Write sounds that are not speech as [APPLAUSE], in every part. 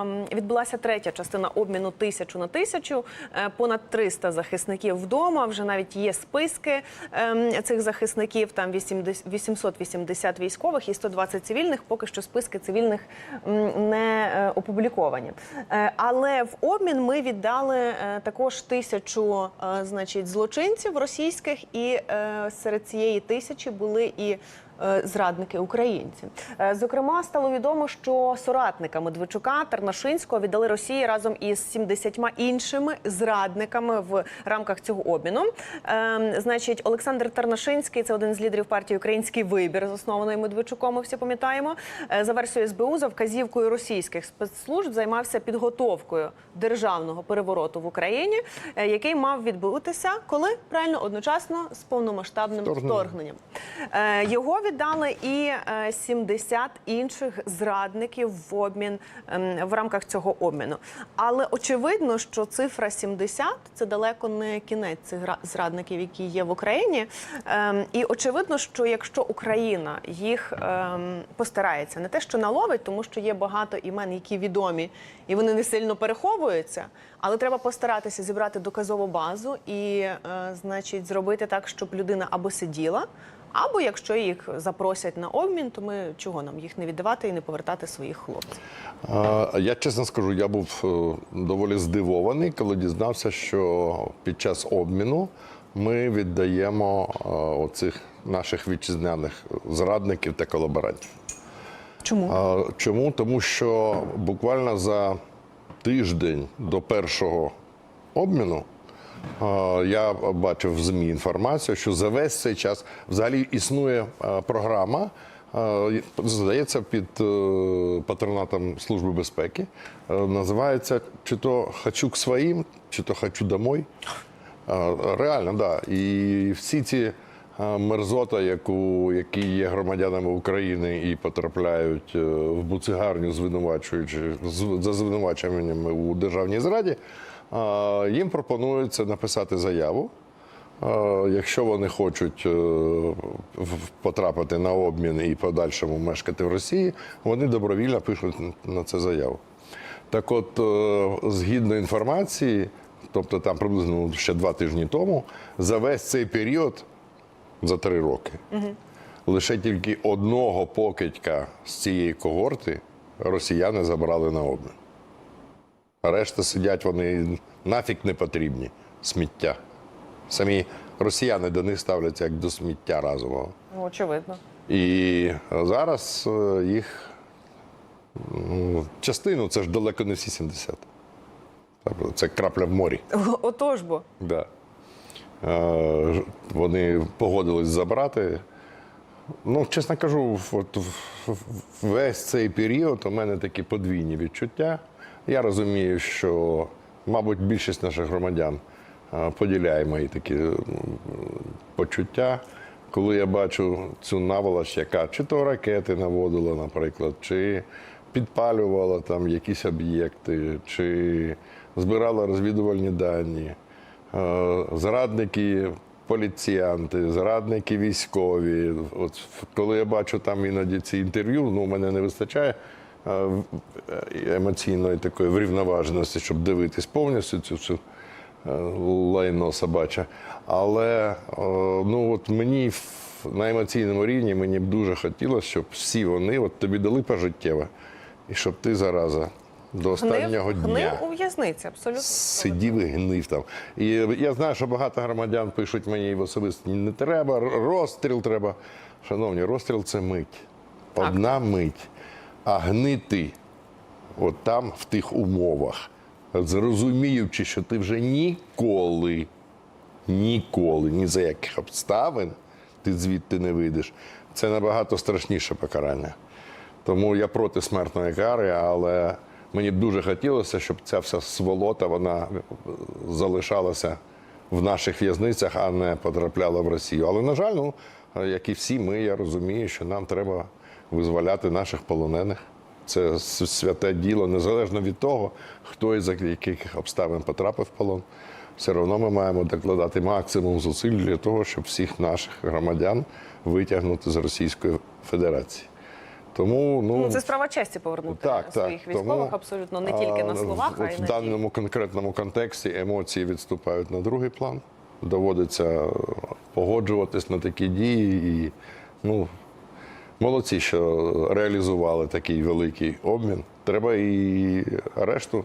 Ем, Відбулася третя частина обміну тисячу на тисячу. Е, Понад 300 захисників вдома. Вже навіть є списки ем, цих захисників. Там 880 військових і 120 цивільних. Поки що списки цивільних не е, опубліковані. Е, Але в обмін ми віддали також тисячу, значить, злочинців російських, і серед цієї тисячі були і зрадники українці. Е, Зокрема, стало відомо, що соратника Медведчука Тарнашинського віддали Росії разом із 70 іншими зрадниками в рамках цього обміну. Е, Значить, Олександр Тарнашинський це один з лідерів партії Український вибір, заснованої Медведчуком. Ми всі пам'ятаємо. Е, За версією СБУ, за вказівкою російських спецслужб займався підготовкою державного перевороту в Україні, е, який мав відбутися коли правильно одночасно з повномасштабним Вторгненням. Е, Його віддали і е, 70 інших зрадників в обмін ем, в рамках цього обміну. Але очевидно, що цифра 70 – це далеко не кінець цих зрадників, які є в Україні. Ем, І очевидно, що якщо Україна їх ем, постарається, не те, що наловить, тому що є багато імен, які відомі, і вони не сильно переховуються. Але треба постаратися зібрати доказову базу і, е, значить, зробити так, щоб людина або сиділа. Або якщо їх запросять на обмін, то ми чого нам їх не віддавати і не повертати своїх хлопців? Я чесно скажу, я був е, доволі здивований, коли дізнався, що під час обміну ми віддаємо е, оцих наших вітчизняних зрадників та колаборантів. Чому? Чому? Тому що буквально за тиждень до першого обміну я бачив в ЗМІ інформацію, що за весь цей час взагалі існує програма. а, Здається, під е, патронатом Служби безпеки Е, називається чи то «Хочу к своїм, чи то хочу домой. Реально, так. Да. І всі ці мерзота, яку, які є громадянами України і потрапляють е, в буцигарню, звинувачуючи за звинуваченнями у державній зраді, їм пропонується написати заяву. Якщо вони хочуть е, потрапити на обмін і подальшому мешкати в Росії, вони добровільно пишуть на це заяву. Так от, е, згідно інформації, тобто там приблизно ну, ще два тижні тому, за весь цей період, за три роки, лише тільки одного покидька з цієї когорти росіяни забрали на обмін. А решта сидять, вони нафіг не потрібні. Сміття. Самі росіяни до них ставляться як до сміття разового. Ну, очевидно. І зараз е, їх ну, частину це ж далеко не всі 70. Тобто Це крапля в морі. [LAUGHS] Отож бо. Да. Е, Вони погодились забрати. Ну, чесно кажу, от весь цей період у мене такі подвійні відчуття. Я розумію, що, мабуть, більшість наших громадян поділяє мої такі почуття. Коли я бачу цю наволоч, яка чи то ракети наводила, наприклад, чи підпалювала там якісь об'єкти, чи збирала розвідувальні дані. Зрадники, поліціянти, зрадники військові. От коли я бачу там іноді ці інтерв'ю, ну мене не вистачає емоційної такої врівноваженості, щоб дивитись повністю цю всю е, лайно собаче. Але е, ну от мені на емоційному рівні мені б дуже хотілося, щоб всі вони от тобі дали пожиттєве, і щоб ти зараза до останнього Гнив, дня гнив у в'язниці, абсолютно. сидів і гнив там. І я знаю, що багато громадян пишуть мені в особисто, не треба, розстріл треба. Шановні, розстріл це мить. Одна мить. А гнити от там, в тих умовах, зрозуміючи, що ти вже ніколи, ніколи, ні за яких обставин ти звідти не вийдеш, це набагато страшніше покарання. Тому я проти смертної кари, але мені б дуже хотілося, щоб ця вся сволота вона залишалася в наших в'язницях, а не потрапляла в Росію. Але, на жаль, ну, як і всі ми, я розумію, що нам треба визволяти наших полонених. Це святе діло, незалежно від того, хто і за яких обставин потрапив в полон. Все одно ми маємо докладати максимум зусиль для того, щоб всіх наших громадян витягнути з Російської Федерації. Тому ну, Ну, це справа честі повернути так, своїх так. військових Тому, абсолютно не тільки на словах, а й в на даному конкретному контексті емоції відступають на другий план. Доводиться погоджуватись на такі дії. І ну, молодці, що реалізували такий великий обмін. Треба і решту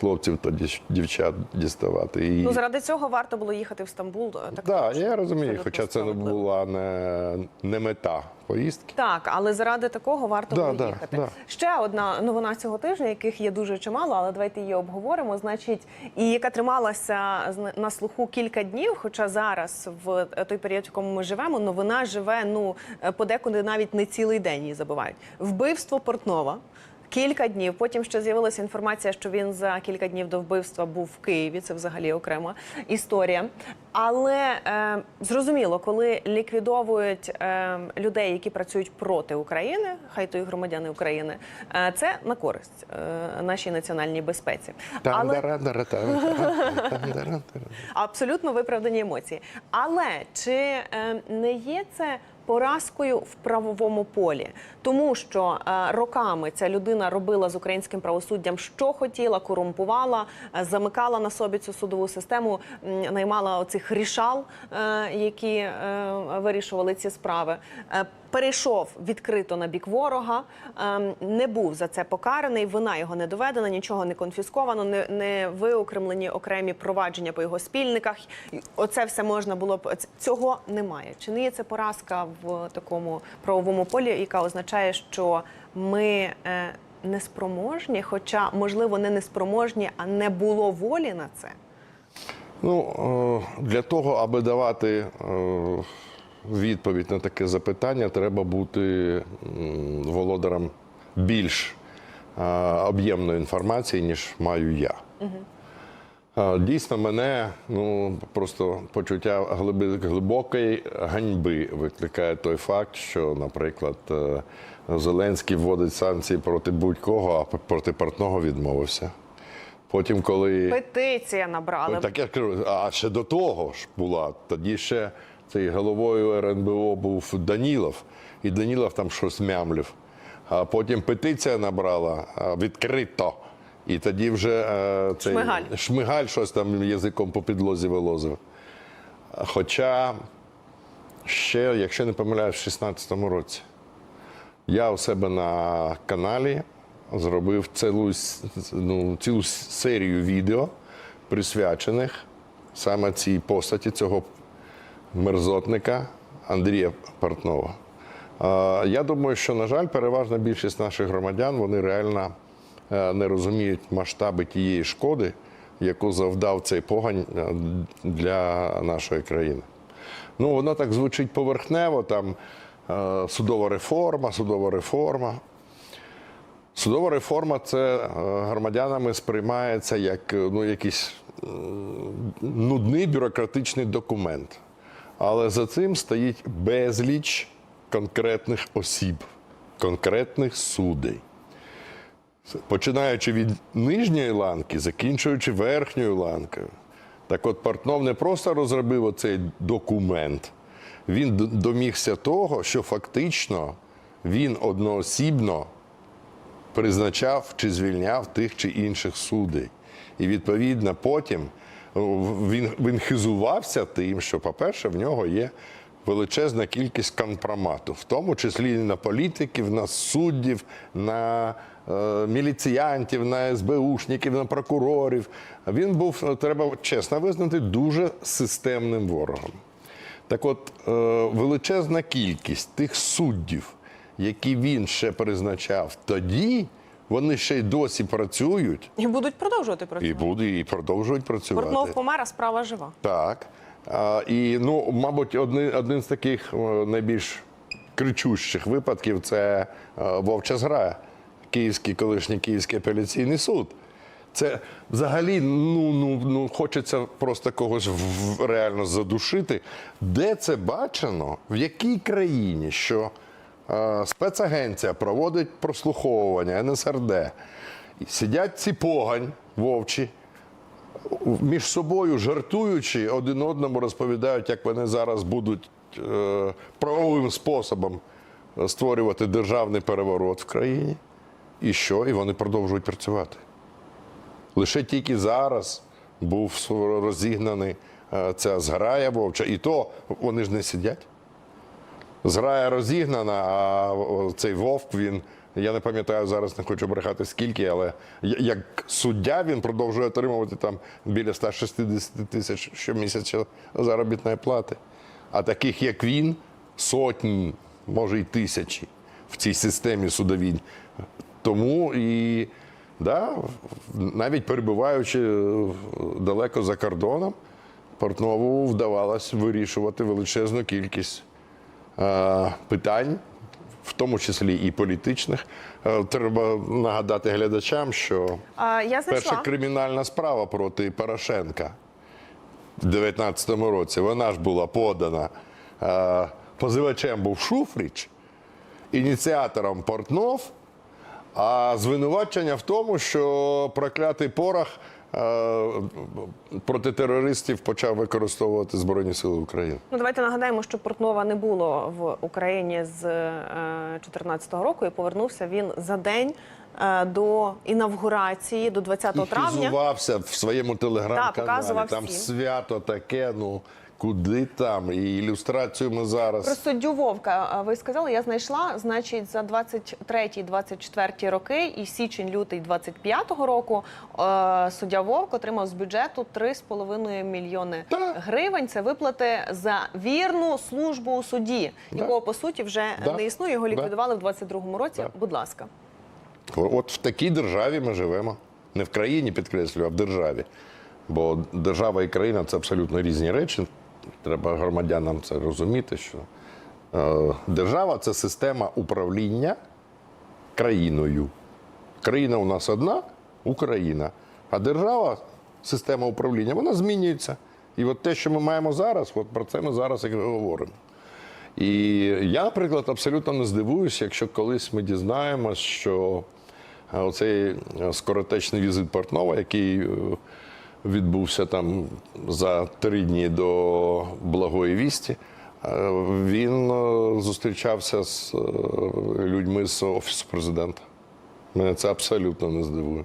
хлопців та дівчат діставати. І... Ну заради цього варто було їхати в Стамбул. е, Так точно. я розумію, хоча це не була не, не мета поїздки. Так, але заради такого варто Да, було да, їхати. да. Ще одна новина цього тижня, яких є дуже чимало, але давайте її обговоримо. Значить, і яка трималася на слуху кілька днів. Хоча зараз, в той період, в якому ми живемо, новина живе ну е, подекуди навіть не цілий день її забувають. Вбивство Портнова. Кілька днів. Потім ще з'явилася інформація, що він за кілька днів до вбивства був в Києві. Це взагалі окрема історія. Але е, зрозуміло, коли ліквідовують е, людей, які працюють проти України, хай то і громадяни України, е, це на користь е, нашій національній безпеці. Але абсолютно виправдані емоції. Але чи е, не є це поразкою в правовому полі? Тому що е, роками ця людина робила з українським правосуддям, що хотіла, корумпувала, е, замикала на собі цю судову систему, наймала оцих рішал, е, які вирішували ці справи. Перейшов відкрито на бік ворога, не був за це покараний. Вина його не доведена, нічого не конфісковано, не, не виокремлені окремі провадження по його спільниках. Оце все можна було б цього немає. Чи не є це поразка в такому правовому полі, яка означає, що ми е, неспроможні, хоча можливо не неспроможні, а не було волі на це. Ну, е, для того, аби давати е, відповідь на таке запитання, треба бути володарем більш об'ємної інформації, ніж маю я. Е, Дійсно, мене ну просто почуття глибокої ганьби викликає той факт, що, наприклад, е, Зеленський вводить санкції проти будь-кого, а проти портного відмовився. Потім, коли Петиція набрали. Ну, так я кажу, а ще до того ж була. Тоді ще цей головою РНБО був Данілов, і Данілов там щось мямлив. А потім петиція набрала відкрито. І тоді вже е, цей Шмигаль. Шмигаль щось там язиком по підлозі вилозив. Хоча ще, якщо не помиляюсь, в 16-му році я у себе на каналі зробив цілу, ну, цілу серію відео, присвячених саме цій постаті цього мерзотника Андрія Портнова. Е, Я думаю, що, на жаль, переважна більшість наших громадян вони реально не розуміють масштаби тієї шкоди, яку завдав цей погань е, для нашої країни. Ну, воно так звучить поверхнево, там е, судова реформа, судова реформа. Судова реформа це е, громадянами сприймається як е, ну, якийсь е, нудний бюрократичний документ. Але за цим стоїть безліч конкретних осіб, конкретних судей. Починаючи від нижньої ланки, закінчуючи верхньою ланкою. Так от Портнов не просто розробив оцей документ, він домігся того, що фактично він одноосібно призначав чи звільняв тих чи інших судей. І відповідно потім він, він хизувався тим, що, по-перше, в нього є величезна кількість компромату, в тому числі і на політиків, на суддів, на міліціянтів, на СБУшників, на прокурорів. Він був, е, треба чесно визнати, дуже системним ворогом. Так от, е, величезна кількість тих суддів, які він ще призначав тоді, вони ще й досі працюють І будуть продовжувати і працювати. будуть і продовжують працювати. Портнов помер, а справа жива. Так. А, і, ну, мабуть, один, один з таких е, найбільш кричущих випадків це е, Вовча зграя, Київський колишній Київський апеляційний суд. Це взагалі ну, ну, ну, хочеться просто когось в- реально задушити. Де це бачено? В якій країні, що е, спецагенція проводить прослуховування НСРД, сидять ці погань вовчі, між собою жартуючи, один одному розповідають, як вони зараз будуть е, правовим способом створювати державний переворот в країні. І що? І вони продовжують працювати. Лише тільки зараз був розігнаний е, ця зграя вовча, і то вони ж не сидять. Зграя розігнана, а цей вовк він. Я не пам'ятаю зараз, не хочу брехати скільки, але як суддя він продовжує отримувати там біля 160 тисяч щомісяця заробітної плати. А таких, як він, сотні, може й тисячі в цій системі судовій. Тому і да, навіть перебуваючи е, далеко за кордоном, Портнову вдавалось вирішувати величезну кількість е, питань, в тому числі і політичних. Е, Треба нагадати глядачам, що А, я перша кримінальна справа проти Порошенка в 2019 році, вона ж була подана. е, Позивачем був Шуфріч, ініціатором Портнов, а звинувачення в тому, що проклятий порох е, проти терористів почав використовувати Збройні Сили України. Ну, давайте нагадаємо, що Портнова не було в Україні з 2014 року, і повернувся він за день е, до інавгурації, до 20 І травня. хизувався в своєму телеграм-каналі. показував Там всім. свято таке, ну куди там? І ілюстрацію ми зараз. Про суддю Вовка ви сказали, я знайшла. Значить, за 23-24 роки і січень-лютий 25-го року е, суддя Вовк отримав з бюджету 3,5 мільйони гривень. Це виплати за вірну службу у суді, якого по суті вже Да. не існує. Його Да. ліквідували в 22-му році. Да. Будь ласка. От в такій державі ми живемо. Не в країні, підкреслюю, а в державі. Бо держава і країна це абсолютно різні речі. Треба громадянам це розуміти, що е, держава це система управління країною. Країна у нас одна Україна. А держава, система управління, вона змінюється. І от те, що ми маємо зараз, от про це ми зараз і говоримо. І я, наприклад, абсолютно не здивуюся, якщо колись ми дізнаємось, що е, оцей е, скоротечний візит Портнова, який відбувся там за три дні до благої вісті, е, він е, зустрічався з е, людьми з офісу президента. Мене це абсолютно не здивує.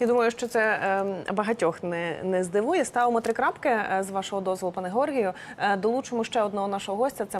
Я думаю, що це ем, багатьох не, не здивує. Ставимо три крапки з вашого дозволу, пане Георгію. Долучимо ще одного нашого гостя. Це